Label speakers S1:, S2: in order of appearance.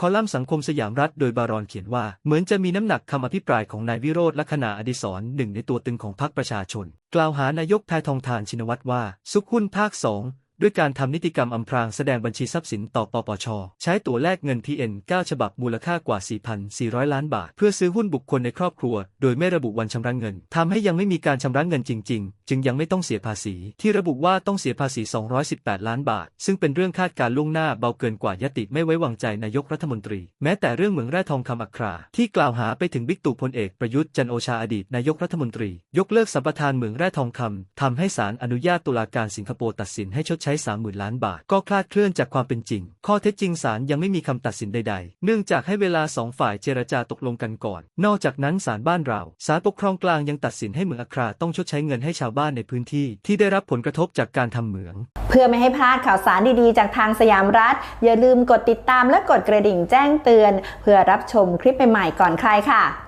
S1: คอลัมน์สังคมสยามรัฐโดยบารอนเขียนว่า เหมือนจะมีน้ำหนักคำอภิปรายของนายวิโรธลักษณะอดิศรหนึ่งในตัวตึงของพรรคประชาชน กล่าวหานายกแพทองทานชินวัตรว่า ซุกหุ้นภาคสอง ด้วยการทำนิติกรรมอำพรางแสดงบัญชีทรัพย์สินต่อปปช ใช้ตั๋วแลกเงิน PN 9 ฉบับมูลค่ากว่า 4,400 ล้านบาท เพื่อซื้อหุ้นบุคคลในครอบครัว โดยไม่ระบุวันชำระเงินทำให้ยังไม่มีการชำระเงินจริง ๆ จึงยังไม่ต้องเสียภาษี ที่ระบุว่าต้องเสียภาษี 218 ล้านบาท ซึ่งเป็นเรื่องคาดการล่วงหน้าเบาเกินกว่ายติไม่ไว้วางใจนายกรัฐมนตรี แม้แต่เรื่องเหมืองแร่ทองคำอัครา ที่กล่าวหาไปถึงบิ๊กตู่พลเอกประยุทธ์จันโอชาอดีตนายกรัฐมนตรี ยกเลิกสัมปทานเหมืองแร่ทองคำทำให้ศาลอนุญาตตุลาการสิงคโปร์ตัดสินให้ชดช้ 30,000 ล้านบาท ก็คลาดเคลื่อนจากความเป็นจริง ข้อเท็จจริงศาลยังไม่มีคำตัดสินใดๆ เนื่องจากให้เวลาสองฝ่ายเจรจาตกลงกันก่อน นอกจากนั้นศาลบ้านเราศาลปกครองกลางยังตัดสินให้เหมืองอัคราต้องชดใช้เงินให้ชาวบ้านในพื้นที่ ที่ได้รับผลกระทบจากการทำเหมือง
S2: เพื่อไม่ให้พลาดข่าวสารดีๆ จากทางสยามรัฐ อย่าลืมกดติดตามและกดกระดิ่งแจ้งเตือน เพื่อรับชมคลิปใหม่ๆก่อนใครค่ะ